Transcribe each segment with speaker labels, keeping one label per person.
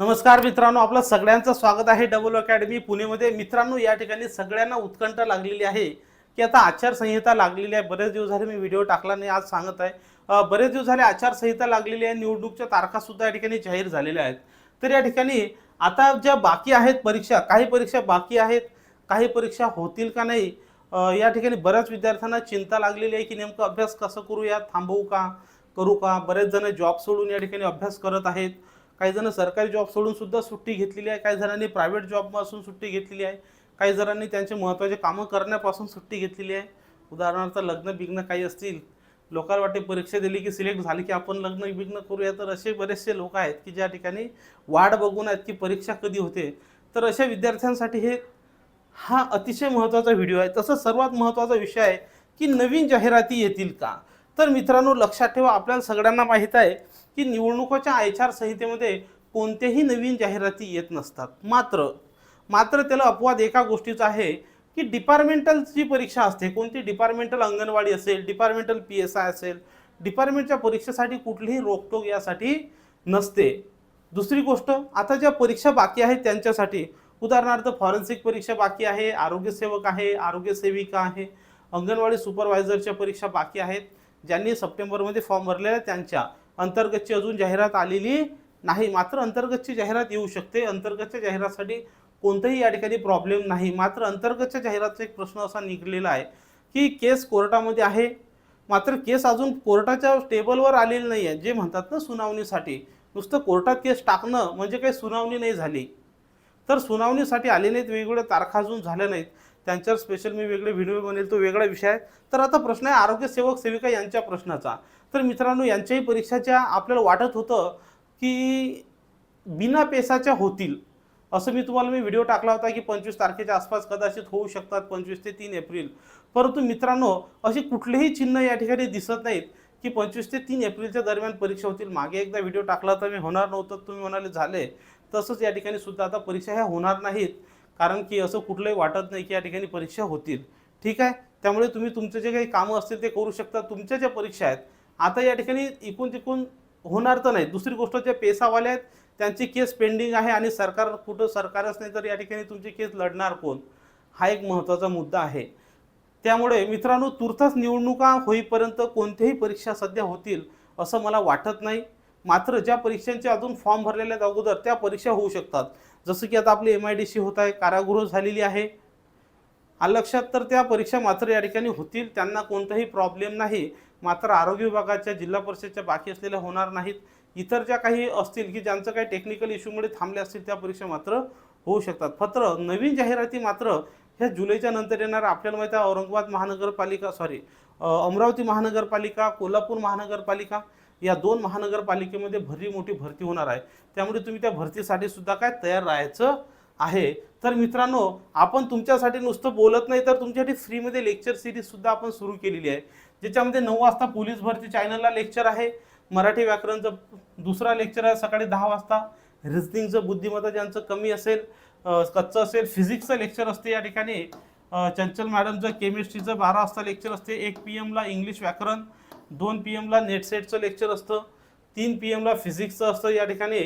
Speaker 1: नमस्कार मित्रांनो आपलं सगळ्यांचं स्वागत आहे डबल अकॅडमी पुणेमध्ये. मित्रांनो या ठिकाणी सगळ्यांना उत्कंठ लागलेली आहे. की आता आचारसंहिता लागलेली आहे. बरेच दिवस झाले मी व्हिडिओ टाकला नाही आज सांगत आहे. बरेच दिवस झाले आचारसंहिता लागलेली आहे. निवडणूकच्या तारखासुद्धा या ठिकाणी जाहीर झालेल्या आहेत. तर या ठिकाणी आता ज्या बाकी आहेत परीक्षा काही परीक्षा बाकी आहेत काही परीक्षा होतील का नाही या ठिकाणी बऱ्याच विद्यार्थ्यांना चिंता लागलेली आहे की नेमकं अभ्यास कसं करूया थांबवू का करू का? बरेच जण जॉब सोडून या ठिकाणी अभ्यास करत आहेत. काही जण सरकारी जॉब सोडून सुद्धा सुट्टी घेतलेली आहे काही जणांनी प्रायव्हेट जॉबपासून सुट्टी घेतलेली आहे काही जणांनी त्यांचे महत्त्वाचे कामं करण्यापासून सुट्टी घेतलेली आहे. उदाहरणार्थ लग्न बिग्न काही असतील लोकांना वाटते परीक्षा दिली की सिलेक्ट झाली की आपण लग्न बिग्न करूया तर असे बरेचसे लोक आहेत की ज्या ठिकाणी वाट बघून आहेत की परीक्षा कधी होते. तर अशा विद्यार्थ्यांसाठी हे हा अतिशय महत्त्वाचा व्हिडिओ आहे. तसंच सर्वात महत्त्वाचा विषय आहे की नवीन जाहिराती येतील का? तर मित्रांनो लक्षात ठेवा आपल्याला सगळ्यांना माहीत आहे की निवडणुकाच्या आचारसंहितेमध्ये कोणत्याही नवीन जाहिराती येत नसतात. मात्र मात्र त्याला अपवाद एका गोष्टीचा आहे की डिपार्टमेंटलची परीक्षा असते. कोणती? डिपार्टमेंटल अंगणवाडी असेल डिपार्टमेंटल पी एस आय असेल डिपार्टमेंटच्या परीक्षेसाठी कुठलीही रोकटोक यासाठी नसते. दुसरी गोष्ट आता ज्या परीक्षा बाकी आहेत त्यांच्यासाठी उदाहरणार्थ फॉरेन्सिक परीक्षा बाकी आहे आरोग्यसेवक आहे आरोग्यसेविका आहे अंगणवाडी सुपरवायझरच्या परीक्षा बाकी आहेत ज्यांनी सप्टेंबरमध्ये फॉर्म भरलेला आहे त्यांच्या. अंतर्गतची अजून जाहिरात आलेली नाही. मात्र अंतर्गतची जाहिरात येऊ शकते. अंतर्गतच्या जाहिरातीसाठी कोणताही या ठिकाणी प्रॉब्लेम नाही. मात्र अंतर्गतच्या जाहिरातचा एक प्रश्न असा निघलेला आहे की केस कोर्टामध्ये आहे. मात्र केस अजून कोर्टाच्या टेबलवर आलेली नाही आहे. जे म्हणतात ना सुनावणीसाठी. नुसतं कोर्टात केस टाकणं म्हणजे काही सुनावणी नाही झाली. तर सुनावणीसाठी आले नाहीत वेगवेगळ्या तारखा अजून झाल्या नाहीत. त्यांच्यावर स्पेशल मी वेगळे व्हिडिओ बनेल तो वेगळा विषय आहे. तर आता प्रश्न आहे आरोग्य सेवक सेविका यांच्या प्रश्नाचा. तर मित्रांनो यांच्याही परीक्षाच्या आपल्याला वाटत होतं की बिना पेसाच्या होतील. असं मी तुम्हाला मी व्हिडिओ टाकला होता की पंचवीस तारखेच्या आसपास कदाचित होऊ शकतात पंचवीस ते तीन एप्रिल. परंतु मित्रांनो अशी कुठलेही चिन्ह या ठिकाणी दिसत नाहीत की पंचवीस ते तीन एप्रिलच्या दरम्यान परीक्षा होतील. मागे एकदा व्हिडिओ टाकला होता मी होणार नव्हतं तुम्ही म्हणाले झाले. तसंच या ठिकाणी सुद्धा आता परीक्षा ह्या होणार नाहीत. कारण की असं कुठलंही वाटत नाही की या ठिकाणी परीक्षा होतील. ठीक आहे? त्यामुळे तुम्ही तुमचे जे काही कामं असतील ते करू शकता. तुमच्या ज्या परीक्षा आहेत आता या ठिकाणी इकून तिकून होणार तर नाही. दुसरी गोष्ट जे पेसावाले आहेत त्यांची केस पेंडिंग आहे आणि सरकार कुठं सरकारच नाही तर या ठिकाणी तुमची केस लढणार कोण? हा एक महत्त्वाचा मुद्दा आहे. त्यामुळे मित्रांनो तुर्तास निवडणुका होईपर्यंत कोणत्याही परीक्षा सध्या होतील असं मला वाटत नाही. मात्र ज्या परीक्षांचे अजून फॉर्म भरलेले आहेत अगोदर त्या परीक्षा होऊ शकतात. जसं की आता आपली एम आय डी सी होत आहे कारागृह झालेली आहे. आलं लक्षात तर त्या परीक्षा मात्र या ठिकाणी होतील त्यांना कोणताही प्रॉब्लेम नाही. मात्र आरोग्य विभागाच्या जिल्हा परिषदच्या बाकी असलेल्या होणार नाहीत. इतर ज्या काही असतील की ज्यांचं काही टेक्निकल इश्यूमुळे थांबले असतील त्या परीक्षा मात्र होऊ शकतात. मात्र नवीन जाहिराती मात्र ह्या जुलैच्या नंतर येणार आपल्याला माहिती आहे औरंगाबाद महानगरपालिका सॉरी अमरावती महानगरपालिका कोल्हापूर महानगरपालिका या दोन महानगरपालिकेमध्ये भरी मोठी भरती होणार आहे. त्यामुळे तुम्ही त्या भरतीसाठी सुद्धा काय तयार राहायचं आहे. तर मित्रांनो आपण तुमच्यासाठी नुसतं बोलत नाही तर तुमच्यासाठी फ्रीमध्ये लेक्चर सिरीजसुद्धा आपण सुरू केलेली आहे. ज्याच्यामध्ये नऊ वाजता पोलीस भरती चॅनलला लेक्चर आहे. मराठी व्याकरणचं दुसरा लेक्चर आहे सकाळी दहा वाजता. रिझनिंगचं बुद्धिमत्ता ज्यांचं कमी असेल कच्चं असेल फिजिक्सचं लेक्चर असते या ठिकाणी. चंचल मॅडमचं केमिस्ट्रीचं बारा वाजता लेक्चर असते. एक पी एमला इंग्लिश व्याकरण दोन पी एमला नेट सेटचं लेक्चर असतं तीन पी एमला फिजिक्सचं असतं या ठिकाणी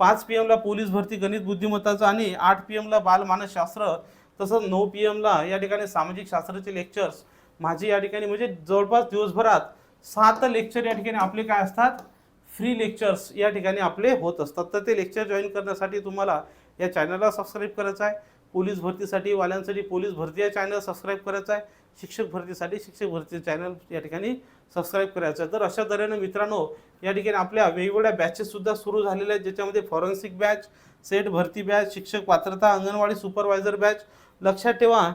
Speaker 1: पाच पी एमला पोलीस भरती गणित बुद्धिमत्ताचं आणि आठ पी एमला बालमानसशास्त्र तसंच नऊ पी एमला या ठिकाणी सामाजिक शास्त्राचे लेक्चर्स माझे या ठिकाणी म्हणजे जवळपास दिवसभरात सात लेक्चर या ठिकाणी आपले काय असतात? फ्री लेक्चर्स या ठिकाणी आपले होत असतात. तर ते लेक्चर जॉईन करण्यासाठी तुम्हाला या चॅनलला सबस्क्राईब करायचं आहे. पोलीस भरतीसाठी वाल्यांसाठी पोलीस भरती या चॅनल सबस्क्राईब करायचं आहे. शिक्षक भरतीसाठी शिक्षक भरती चॅनल या ठिकाणी सबस्क्राईब करायचं आहे. तर अशा तऱ्हेनं मित्रांनो या ठिकाणी आपल्या वेगवेगळ्या बॅचेससुद्धा सुरू झालेल्या आहेत. ज्याच्यामध्ये फॉरेन्सिक बॅच सेट भरती बॅच शिक्षक पात्रता अंगणवाडी सुपरवायझर बॅच लक्षात ठेवा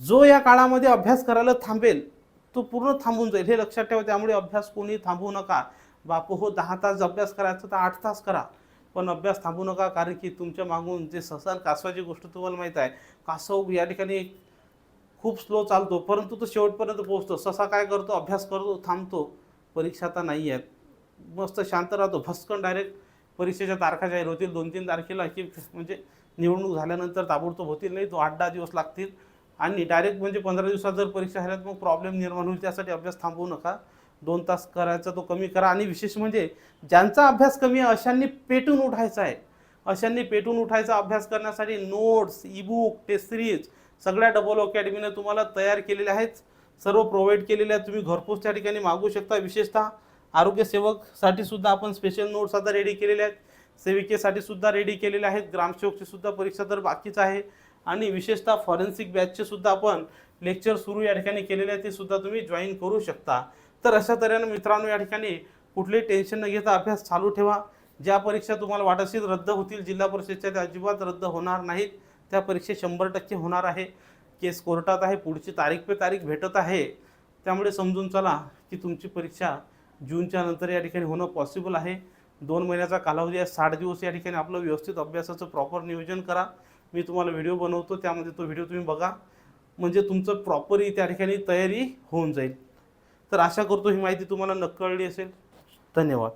Speaker 1: जो या काळामध्ये अभ्यास करायला थांबेल तो पूर्ण थांबून जाईल. हे लक्षात ठेवा त्यामुळे अभ्यास कोणी थांबवू नका. बापू हो दहा तास अभ्यास करायचा तर आठ तास करा. पण अभ्यास थांबू नका कारण की तुमच्या मागून जे ससान कासवाची गोष्ट तुम्हाला माहीत आहे कासव या ठिकाणी खूप स्लो चालतो परंतु तो शेवटपर्यंत पोहोचतो. ससा काय करतो? अभ्यास करतो थांबतो. परीक्षा आता नाही आहेत. मस्त शांत राहतो. भस्कन डायरेक्ट परीक्षेच्या तारखा जाहीर होतील. दोन तीन तारखेला की म्हणजे निवडणूक झाल्यानंतर ताबडतोब होतील नाही तो आठ दहा दिवस लागतील. आणि डायरेक्ट म्हणजे पंधरा दिवसात जर परीक्षा झाल्यात मग प्रॉब्लेम निर्माण होईल. त्यासाठी अभ्यास थांबवू नका. दोन तास करायचा तो कमी करा. आणि विशेष म्हणजे ज्यांचा अभ्यास कमी आहे अशांनी पेटून उठायचा आहे. अशांनी पेटून उठायचा अभ्यास करण्यासाठी नोट्स ईबुक टेस्ट सिरीज सगळ्या डबल अकॅडमीने तुम्हाला तयार केलेल्या आहेत. सर्व प्रोव्हाइड केलेल्या आहेत. तुम्ही घरपोच त्या ठिकाणी मागू शकता. विशेषतः आरोग्यसेवकसाठी सुद्धा आपण स्पेशल नोट्स आता रेडी केलेल्या आहेत. सेविकेसाठी सुद्धा रेडी केलेले आहेत. ग्रामसेवकची सुद्धा परीक्षा तर बाकीच आहे. आणि विशेषतः फॉरेन्सिक बॅचचे सुद्धा आपण लेक्चर सुरू या ठिकाणी केलेले आहे ते सुद्धा तुम्ही जॉईन करू शकता. तर अशा तऱ्हेनं मित्रांनो या ठिकाणी कुठलेही टेन्शन न घेता अभ्यास चालू ठेवा. ज्या परीक्षा तुम्हाला वाटत असेल रद्द होतील जिल्हा परिषदच्या त्या अजिबात रद्द होणार नाहीत. त्या परीक्षा शंभर टक्के होणार आहे. केस कोर्टात आहे पुढची तारीख पे तारीख भेटत आहे. त्यामुळे समजून चला की तुमची परीक्षा जूनच्या नंतर या ठिकाणी होणं पॉसिबल आहे. दोन महिन्याचा कालावधी आहे साठ दिवस या ठिकाणी आपलं व्यवस्थित अभ्यासाचं प्रॉपर नियोजन करा. मी तुम्हाला व्हिडिओ बनवतो त्यामध्ये तो व्हिडिओ तुम्ही बघा. म्हणजे तुमचं प्रॉपरही त्या ठिकाणी तयारी होऊन जाईल. तर आशा करतो ही माहिती तुम्हाला नक्कळली असेल. धन्यवाद.